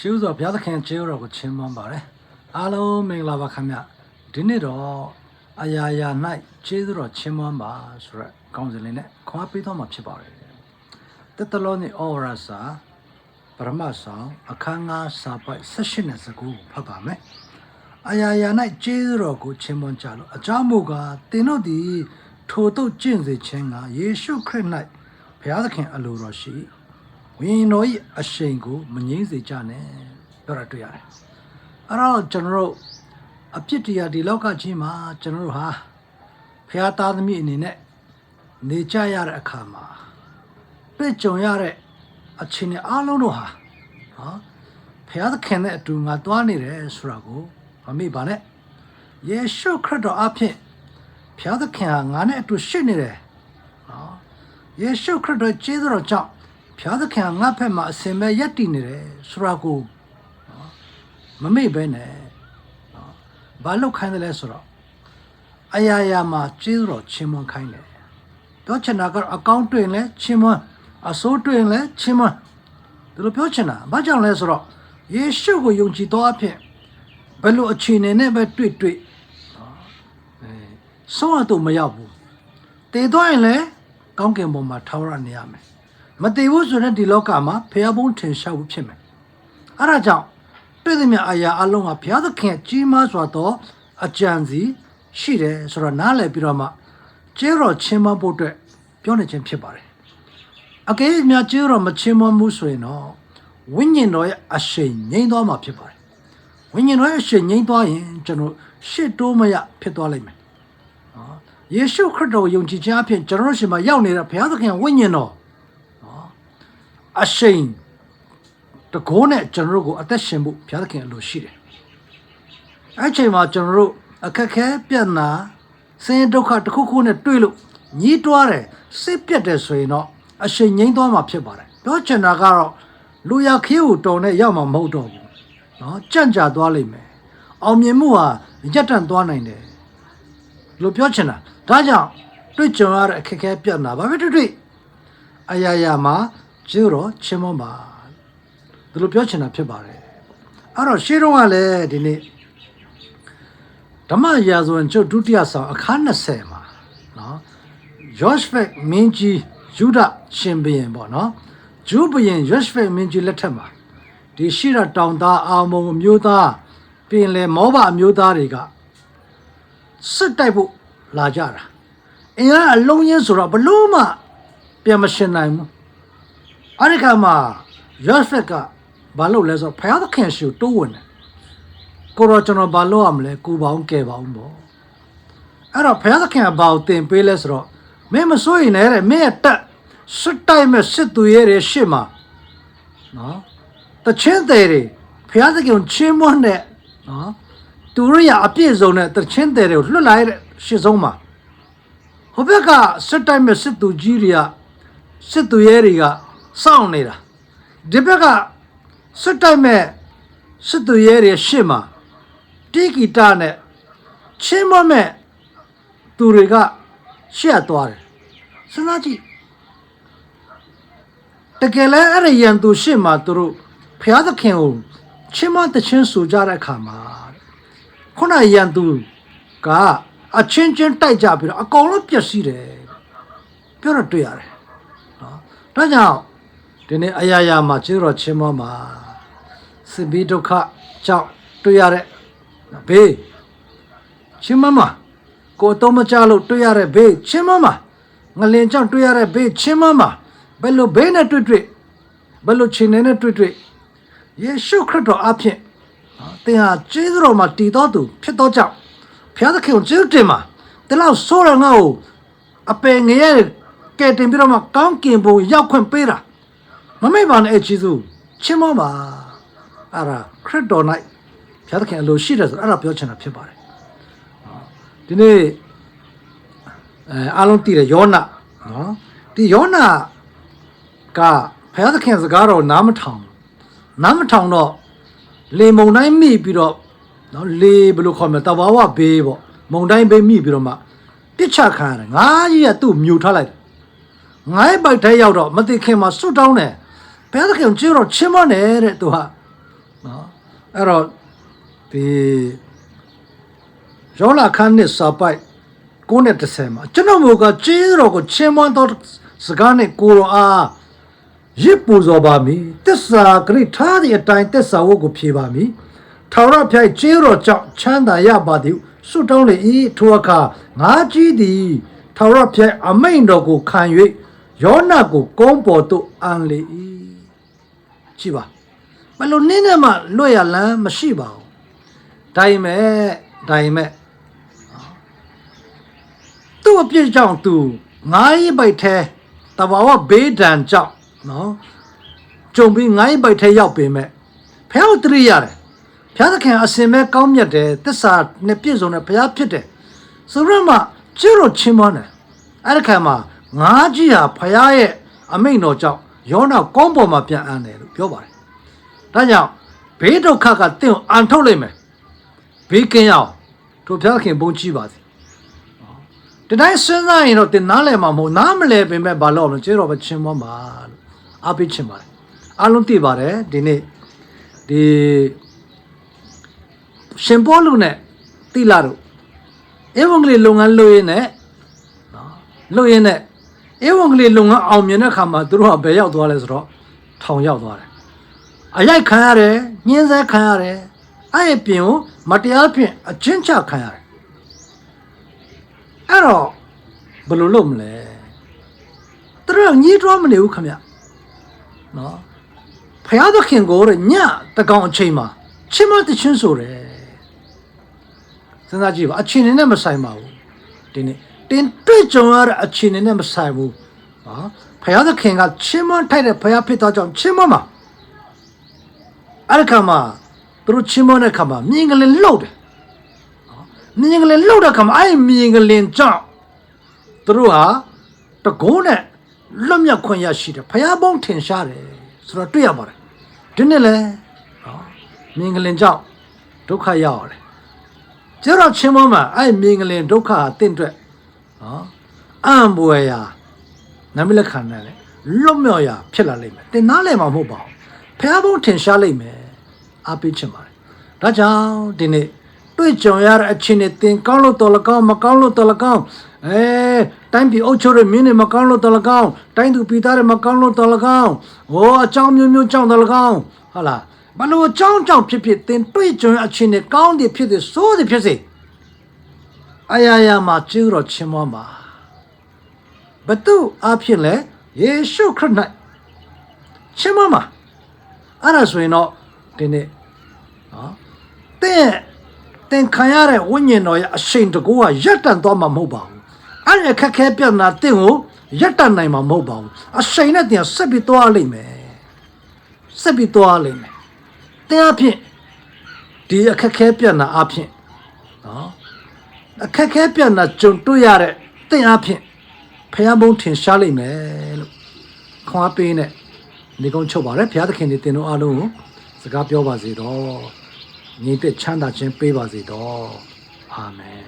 ရှုဆိုဘုရားသခင်ကျေးဇူးတော်ကိုချီးမွမ်းပါတယ်အားလုံးမင်္ဂလာပါခင်ဗျဒီနေ့တော့အရာရာ၌ကျေးဇူးတော်ချီးမွမ်းပါဆိုရက်ကောင်းစင်လေးနဲ့ခွာပေးတော့မှာဖြစ်ပါတယ်တက်တလုံးနေအော်ရာစာပရမဆောင်အခန်းငါစာပိုက်16နဲ့19ကိုဖတ်ပါမယ်အရာရာ၌ကျေးဇူးတော်ကိုချီးမွမ်းကြလို့အကြောင်းမူကားသင်တို့သည်ထိုတို့ကျင့်စေခြင်းကယေရှုခရစ်၌ဘုရားသခင်အလိုတော်ရှိ၏ ဝိညာဉ်တော်၏အရှိန်ကိုမငြိမ့်စေကြနဲ့ပြောတာတွေ့ရတယ်။အဲ့တော့ကျွန်တော်တို့အပြစ်တရားဒီလောကကြီးမှာကျွန်တော်တို့ဟာဖះသားသမီးအနေနဲ့နေကြရတဲ့အခါမှာတွေ့ကြုံရတဲ့အခြေအနေအလုံးတို့ဟာဟောဖះသခင်နဲ့အတူငါသွားနေတယ်ဆိုတာကိုမမေ့ပါနဲ့ယေရှုခရစ်တော်အဖြစ်ဖះသခင်ဟာငါနဲ့အတူရှိနေတယ်နော်ယေရှုခရစ်တော်ကျေးဇူးတော်ကြောင့် ဖျားသခင်ကငါ့ဖက်မှာအစင်မဲ့ယက်တည်နေတယ်ဆိုတာကိုနော်မမေ့ပဲနဲ့နော်ဘာလို့ခိုင်းတယ်လဲဆိုတော့အရာရာမှာကျေးဇူးတော်ချီးမွမ်းခိုင်းတယ်ပြောချင်တာကတော့အကောင့်တွင်လဲချီးမွမ်းအစိုးတွင်လဲချီးမွမ်းဒီလိုပြောချင်တာဘာကြောင့်လဲဆိုတော့ယေရှုကိုယုံကြည်သောအဖြစ်ဘယ်လိုအခြေအနေနဲ့ပဲတွေ့တွေ့နော်အဲဆုံးအတော့မရောက်ဘူးတည်သွားရင်လည်းကောင်းကင်ဘုံမှာထောက်ရနေရမယ် မတည်ဘူးဆိုရင်ဒီလောကမှာဖျားဘုံထင်ရှားဖို့ဖြစ်မယ်အဲ့ဒါကြောင့်တွေ့သမျှအရာအလုံးဟာဘုရားသခင်ကြီးမားစွာသောအကြံစီရှိတယ်ဆိုတော့နားလည်ပြီးတော့မှကျေးတော်ချင်းမဖို့အတွက်ပြောနေခြင်းဖြစ်ပါတယ်အကယ်၍များကျေးတော်မချင်းမမှုဆိုရင်တော့ဝိညာဉ်တော်ရဲ့အရှိန်ငြိမ်းသွားမှာဖြစ်ပါတယ်ဝိညာဉ်တော်ရဲ့အရှိန်ငြိမ်းသွားရင်ကျွန်တော်ရှစ်တိုးမရဖြစ်သွားလိမ့်မယ်ယေရှုခရစ်တော်ကိုယုံကြည်ခြင်းအဖြစ်ကျွန်တော်တို့ရှင်မှာရောက်နေတဲ့ဘုရားသခင်ဝိညာဉ်တော်နော် အရှိန်တကိုးနဲ့ကျွန်တော်တို့ကိုအသက်ရှင်ဖို့ဘုရားသခင်အလိုရှိတယ်။အဲ့ချိန်မှာကျွန်တော်တို့အခက်အခဲပြဿနာဆင်းရဲဒုက္ခတစ်ခုခုနဲ့တွေ့လို့ညှိတွားတယ်စိတ်ပြတ်တယ်ဆိုရင်တော့အရှိန်ငြိမ်းသွားမှာဖြစ်ပါတယ်။ပြောချင်တာကတော့လူရခေးကိုတော်နဲ့ရောက်မှာမဟုတ်တော့ဘူး။နော်ကြံ့ကြာသွားလိမ့်မယ်။အောင်မြင်မှုဟာရက်တန့်သွားနိုင်တယ်။လို့ပြောချင်တာဒါကြောင့်တွေ့ကြုံရတဲ့အခက်အခဲပြတ်နာဘာပဲတွေ့တွေ့အရာရာမှာ ကျေးတော်ချင်းမပါဒီလိုပြောချင်တာဖြစ်ပါတယ်အဲ့တော့ရှေးတုန်းကလည်းဒီနေ့ဓမ္မရာဇဝင်ကျုပ်ဒုတိယဆောင်အခန်း20မှာနော်ယောရှဖက်မင်းကြီးယူဒရှင်ဘုရင်ပေါ့နော်ဂျူးဘုရင်ယောရှဖက်မင်းကြီးလက်ထက်မှာဒီရှိရတောင်သားအာမုံအမျိုးသားပြင်လေမောဘအမျိုးသားတွေကစစ်တိုက်ဖို့လာကြတာအင်အားအလုံးရင်းဆိုတော့ဘလို့မှပြန်မရှင်နိုင်ဘူး အဲ့ဒီခါမှာယောဖက်ကဘာလုပ်လဲဆိုတော့ဖယားသခင်ရှူတိုးဝင်တယ်ကိုတော့ကျွန်တော်ဘာလုပ်ရမလဲကူပေါင်းကဲပေါင်းပေါ့အဲ့တော့ဖယားသခင်ကဘာကိုတင်ပေးလဲဆိုတော့မင်းမစိုးရင်လည်းတဲ့မင်းရဲ့တက်စစ်တိုက်မဲ့စစ်သူရဲတွေရှေ့မှာနော်တချင်းသေးတွေဖယားသခင်ကိုချင်းမွန်းတဲ့နော်သူတို့ရအပြည့်စုံတဲ့တချင်းတဲ့တွေကိုလွတ်လာရတဲ့ရှစ်ဆုံးမှာဟိုဘက်ကစစ်တိုက်မဲ့စစ်သူကြီးတွေကစစ်သူရဲတွေက စောင့်နေတာဒီဘက်ကစစ်တိုက်မဲ့စစ်သူရဲတွေရှေ့မှာတိကီတာနဲ့ချင်းမမဲ့သူတွေကရှေ့သွားတယ်စဉ်းစားကြည့်တကယ်လဲအဲ့ဒီရန်သူရှေ့မှာသူတို့ဖျားသခင်ကိုချင်းမတချင်းဆူကြတဲ့အခါမှာခုနရန်သူကအချင်းချင်းတိုက်ကြပြီးတော့အကောင်လုံးပျက်စီးတယ်ပြောတော့တွေ့ရတယ်နော်ဒါကြောင့် ဒီနေ့အရာရာမှာကျေးတော်ချင်းမောမှာစစ်ဘီဒုက္ခကြောင့်တွေ့ရတဲ့ဘေးချင်းမမကိုယ်တော့မကြလို့တွေ့ရတဲ့ဘေးချင်းမမငလင်ကြောင့်တွေ့ရတဲ့ဘေးချင်းမမဘယ်လိုဘေးနဲ့တွေ့တွေ့ဘယ်လိုချင်းနဲ့တွေ့တွေ့ယေရှုခရစ်တော်အဖင်နော်သင်ဟာကျေးဇူးတော်မှာတည်တော်သူဖြစ်သောကြောင့်ဘုရားသခင်ကိုကျေးဇူးတင်ပါဒီလောက်ဆိုးရငါ့ကိုအပယ်ငရဲကဲတင်ပြီးတော့မှကောင်းကင်ဘုံရောက်ခွင့်ပေးတာ မမေ့ပါနဲ့အဲကျေးဇူးချင်းမောပါအဲ့ဒါခရစ်တော်၌ဘုရားသခင်အလိုရှိတယ်ဆိုတော့အဲ့ဒါပြောချင်တာဖြစ်ပါတယ်နော်ဒီနေ့အဲအားလုံးတည်တယ်ယောနာနော်ဒီယောနာကဘုရားသခင်စကားတော်နားမထောင်နားမထောင်တော့လေမုံတိုင်းမိပြီးတော့နော်လေဘယ်လိုခေါ်မလဲတဘာဝဘေးပေါ့မုံတိုင်းဘေးမိပြီးတော့မှပြစ်ချခံရတယ်ငါးကြီးကသူ့မြူထားလိုက်တယ်ငါးရဲ့ပိုက်ထဲရောက်တော့မသိခင်မှာစွတ်တောင်းတယ် ဘုရားသခင်ကျေးတော့ချင်းမနဲ့တဲ့သူဟာနော်အဲ့တော့ဒီရောလာခန်းနဲ့စာပိုက်ကိုနဲ့30မှာကျွန်တော်မျိုးကကျေးတော်ကိုချင်းမွန်းတော်စကားနဲ့ကိုရောအားရစ်ပူဇော်ပါမည်တစ္ဆာဂရိထားသည့်အတိုင်းတစ္ဆာဝတ်ကိုဖြေပါမည်ထာဝရဘုရားကျေးတော်ကြောင့်ချမ်းသာရပါသည်ဆုတောင်းလေ၏ထိုအခါငါကြီးသည်ထာဝရဘုရားအမိန်တော်ကိုခံ၍ယောနကိုကုန်းပေါ်သို့အန်လေ၏ ကြည့်ပါဘယ်လိုနင်းနဲ့မှလွတ်ရလမ်းမရှိပါဘူးဒါပေမဲ့ဒါပေမဲ့သူ့အပြစ်ကြောင့်သူငါးရိပ်ပိုက်ထဲတဘာဝဘေးဒဏ်ကြောင့်နော်ကြုံပြီးငါးရိပ်ပိုက်ထဲရောက်ပေမဲ့ဖះတရိရတယ်ဖះသခင်အစင်မဲ့ကောင်းမြတ်တယ်တစ္ဆာနဲ့ပြည့်စုံတဲ့ဘုရားဖြစ်တယ်ဆိုရမှကျို့တော့ချင်းမွန်းတယ်အဲ့ဒီခါမှာငါးကြီးဟာဖះရဲ့အမိန့်တော်ကြောင့် ယောနာကောင်းပေါ်မှာပြန်အန်းတယ်လို့ပြောပါတယ်ဒါကြောင့်ဘေးဒုက္ခကတင့်ကိုအန်ထုတ်လိုက်မယ်ဘေးကင်းရအောင်တို့ဘုရားသခင်ဘုန်းကြီးပါစေဒီတိုင်းစဉ်းစားရင်တော့တင်နားလည်မှာမဟုတ်နားမလဲပင်မဲ့ဘာလို့လဲကျေတော့ပဲချင်းမွမ်းပါလို့အားပေးချင်ပါတယ်အားလုံးသိပါတယ်ဒီနေ့ဒီရှင်ပေါလုနဲ့တိလာတို့ဧဝံဂေလိလုပ်ငန်းလုပ်ရင်းနဲ့နော်လုပ်ရင်းနဲ့ ဧဝံဂေလိလုပ်ငန်းအောင်မြင်တဲ့ခါမှာသူတို့ကဘယ်ရောက်သွားလဲဆိုတော့ထောင်ရောက်သွားတယ်အရိုက်ခံရတယ်ညှင်းဆဲခံရတယ်အဲ့အပြင်ကိုမတရားဖြင့်အချင်းချခံရတယ်အဲ့တော့ဘယ်လိုလုပ်မလဲသူတို့ကညှိတွားမနေဘူးခမနော်ဖယားသခင်ကိုတဲ့ညတကောင်အချိန်မှာချင်းမတချင်းဆိုတယ်စဉ်းစားကြည့်ပါအချိန်နဲ့မဆိုင်ပါဘူးဒီနေ့ တင်တွေ့ကြုံရတဲ့အချိန်နဲ့မဆိုင်ဘူးနော်ဖယားသခင်ကချင်းမထိုက်တဲ့ဖယားဖြစ်သောကြောင့်ချင်းမမှာအဲ့ဒီခါမှာသူတို့ချင်းမတဲ့ခါမှာမြင်ကလေးလှုပ်တယ်မြင်ကလေးလှုပ်တဲ့ခါမှာအဲ့ဒီမြင်ကလေးကြောင့်သူတို့ဟာတကုန်းနဲ့လွတ်မြောက်ခွင့်ရရှိတယ်ဖယားပေါင်းထင်ရှားတယ်ဆိုတော့တွေ့ရပါတယ်ဒီနေ့လဲနော်မြင်ကလေးကြောင့်ဒုက္ခရောက်ရတယ်ကျတော့ချင်းမမှာအဲ့ဒီမြင်ကလေးဒုက္ခဟာတင့်အတွက် နော်အံ့ဘွယ်ရာနာမည်လက်ခံတယ်လေလွတ်မြောက်ရာဖြစ်လာလိမ့်မယ်တင်နားလည်မှာမဟုတ်ပါဘူးဖယားပေါင်းထင်ရှားလိမ့်မယ်အားပေးချင်ပါတယ်ဒါကြောင့်ဒီနေ့တွေ့ကြုံရတဲ့အချင်းနဲ့တင်ကောင်းလို့တော်လကောင်းမကောင်းလို့တော်လကောင်းအဲတိုင်းပြည်အုပ်ချုပ်တဲ့မင်းတွေမကောင်းလို့တော်လကောင်းတိုင်းသူပြည်သားတွေမကောင်းလို့တော်လကောင်းဟောအကြောင်းမျိုးမျိုးကြောင့်တော်လကောင်းဟုတ်လားဘလို့အကြောင်းကြောင့်ဖြစ်ဖြစ်တင်တွေ့ကြုံရအချင်းနဲ့ကောင်းတယ်ဖြစ်တယ်ဆိုးတယ်ဖြစ်စေ အရာရာမှာကျူးတော်ချင်းမွမ်းပါဘသူအဖြစ်လဲယေရှုခရစ်၌ချင်းမွမ်းပါအဲ့ဒါဆိုရင်တော့ဒီနေ့နော်တဲ့သင်ခံရတဲ့ဝိညာဉ်တော်ရဲ့အရှိန်တကူကရပ်တန့်သွားမှာမဟုတ်ပါဘူး။အဲ့ဒီအခက်ခဲပြဿနာသင်ကိုရပ်တန့်နိုင်မှာမဟုတ်ပါဘူး။အရှိန်နဲ့သင်ဆက်ပြီးသွားလိမ့်မယ်။ဆက်ပြီးသွားလိမ့်မယ်။သင်အဖြစ်ဒီအခက်ခဲပြဿနာအဖြစ်နော် အခက်ခဲပြဿနာကြုံတွေ့ရတဲ့သင်အဖြစ်ဖျားဘုံထင်ရှားလိမ့်မယ်လို့ခွာပေးနဲ့နေကုန်းချုပ်ပါရယ်ဘုရားသခင်ဒီသင်တို့အားလုံးကိုစကားပြောပါစေတော့ညီတဲ့ချမ်းသာခြင်းပေးပါစေတော့အာမင်